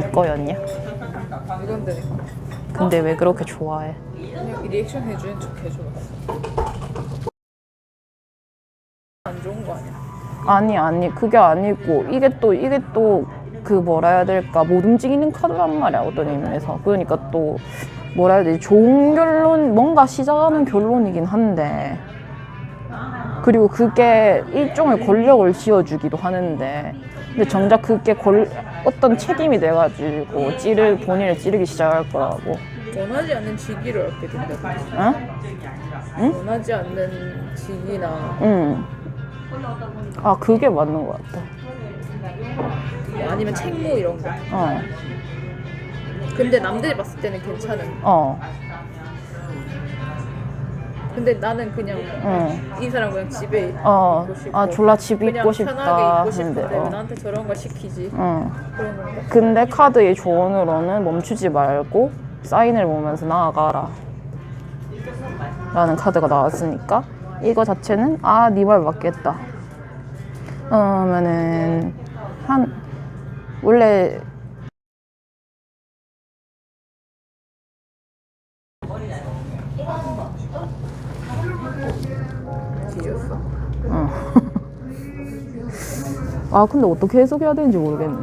네 거였냐? 이건데 근데 왜 그렇게 좋아해? 그냥 리액션 해주는 척 해줘. 안 좋은 거 아니야? 아니 아니 그게 아니고 이게 또 이게 또 그 뭐라 해야 될까 못 움직이는 카드란 말이야 어떤 의미에서 그러니까 또 뭐라 해야 되지 좋은 결론 뭔가 시작하는 결론이긴 한데 그리고 그게 일종의 권력을 쥐어주기도 하는데 근데 정작 그게 권, 어떤 책임이 돼가지고 찌를 본인을 찌르기 시작할 거라고 원하지 않는 직위를 얻게 된다. 응? 원하지 않는 직위나 응. 아 그게 맞는 것 같아 아니면 책무 이런 거. 어 근데 남들이 봤을 때는 괜찮은. 어, 근데 나는 그냥 응. 이 사람 그냥 집에 어, 있고 싶고 아 졸라 집 그냥 있고 싶다 편하게 있고 근데 왜 어. 나한테 저런 걸 시키지? 응. 그런 건가? 근데 카드의 조언으로는 멈추지 말고 사인을 보면서 나아가라 라는 카드가 나왔으니까 이거 자체는 아 네 말 맞겠다 그러면은 한 원래 어. 아 근데 어떻게 해석해야 되는지 모르겠네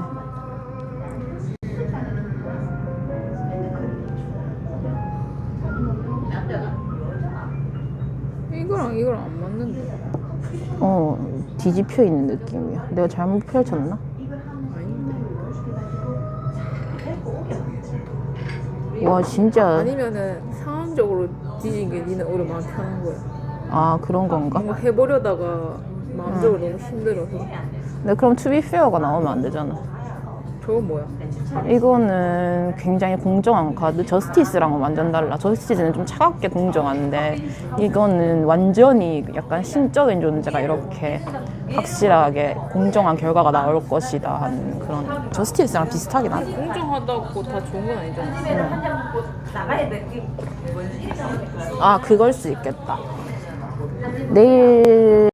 이거랑 이거랑 안 맞는데. 어 뒤집혀 있는 느낌이야 내가 잘못 펼쳤나? 와 진짜 아니면은 상황적으로 뒤진 게 니는 오히려 마음 편한 거야. 아 그런 건가? 뭔가 해보려다가 마음적으로 너무 힘들어서. 근데 그럼 투비 페어가 나오면 안 되잖아 저건 뭐야? 이거는 굉장히 공정한 카드. 저스티스랑은 완전 달라. 저스티스는 좀 차갑게 공정한데 이거는 완전히 약간 신적인 존재가 이렇게 확실하게 공정한 결과가 나올 것이다 하는 그런. 저스티스랑 비슷하긴 하네 공정하다고 다 좋은 건 아니잖아. 아 그걸 수 있겠다. 내일